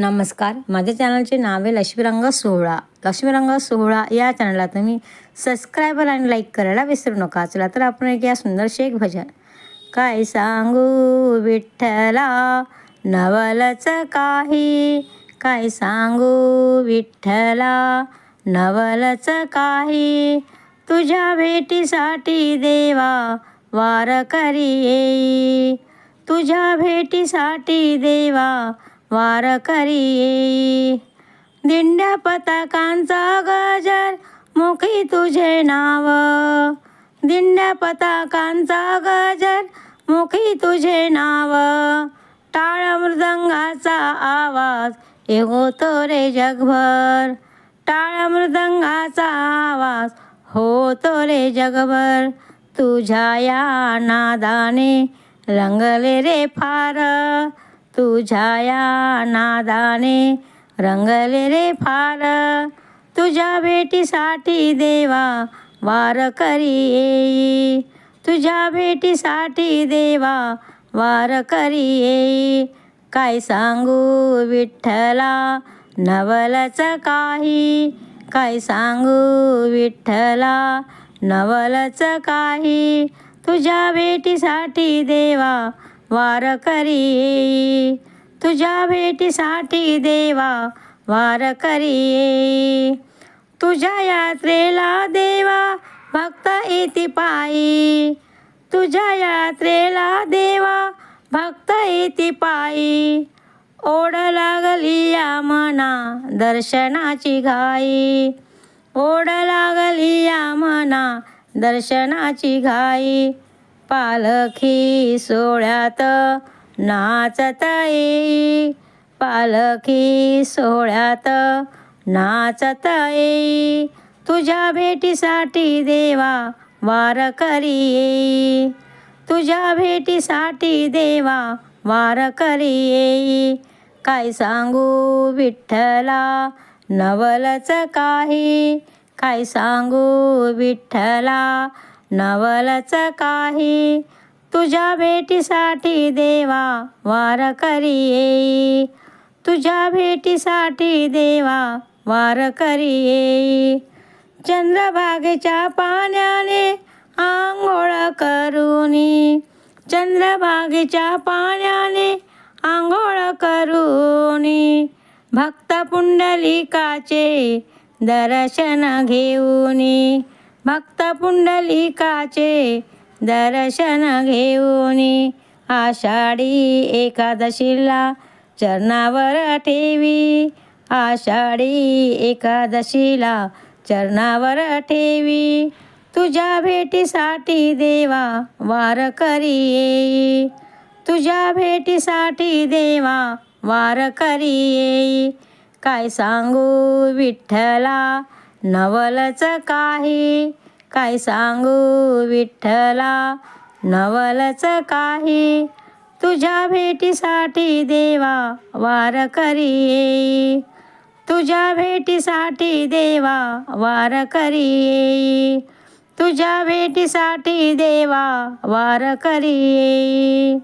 नमस्कार. माझ्या चॅनलचे नाव आहे लक्ष्मीरंग सोहळा. लक्ष्मीरंग सोहळा या चॅनलला तुम्ही सबस्क्रायबर आणि लाईक करायला विसरू नका. चला तर आपण एक या सुंदरशे एक भजन. काय सांगू विठ्ठला? नवलच काही. काय सांगू विठ्ठला? नवलच काही. तुझ्या भेटीसाठी देवा वार करी येई. तुझ्या भेटीसाठी देवा वार करी दिंड्या पताकांचा गजर मुखी तुझे नाव. दिंड्या पताकांचा गजर मुखी तुझे नाव. टाळ मृदंगाचा आवाज होतो रे जगभर. टाळ मृदंगाचा आवाज होतो रे जगभर. तुझ्या या नादाने रंगले रे फार. तुझ्या या नादाने रंगले रे फार. तुझ्या भेटीसाठी देवा वार करी येई तुझ्या भेटीसाठी देवा वार करी येई काय सांगू विठ्ठला नवलच काही. काय सांगू विठ्ठला नवलच काही. तुझ्या भेटीसाठी देवा वार करी. तुझ्या भेटीसाठी देवा वार करी. तुझ्या यात्रेला देवा भक्त येती पायी. तुझ्या यात्रेला देवा भक्त येती पायी. ओढ लागली या मना दर्शनाची घाई. ओढ लागली या मना दर्शनाची घाई. पालखी सोहळ्यात नाचत येई पालखी सोहळ्यात नाचत येई तुझ्या भेटीसाठी देवा वार करी येई तुझ्या भेटीसाठी देवा वार करी येई काय सांगू विठ्ठला नवलच काही. काय सांगू विठ्ठला नवलच काही. तुझ्या भेटीसाठी देवा वार करी येई तुझ्या भेटीसाठी देवा वार करी येई चंद्रभागेच्या पाण्याने आंघोळ करूनी. चंद्रभागेच्या पाण्याने आंघोळ करूनी. भक्त पुंडलिकाचे दर्शन घेऊनी. भक्त पुंडलिकाचे दर्शन घेऊन आषाढी एकादशीला चरणावर ठेवी. आषाढी एकादशीला चरणावर ठेवी. तुझ्या भेटीसाठी देवा वार करी येई. तुझ्या भेटीसाठी देवा वार करी येई. काय सांगू विठ्ठला? नवलच काही काय सांगू विठ्ठला? नवलच काही तुझ्या भेटीसाठी देवा वार करी येई. तुझ्या भेटीसाठी देवा वार करी येई. तुझ्या भेटीसाठी देवा वार करी येई.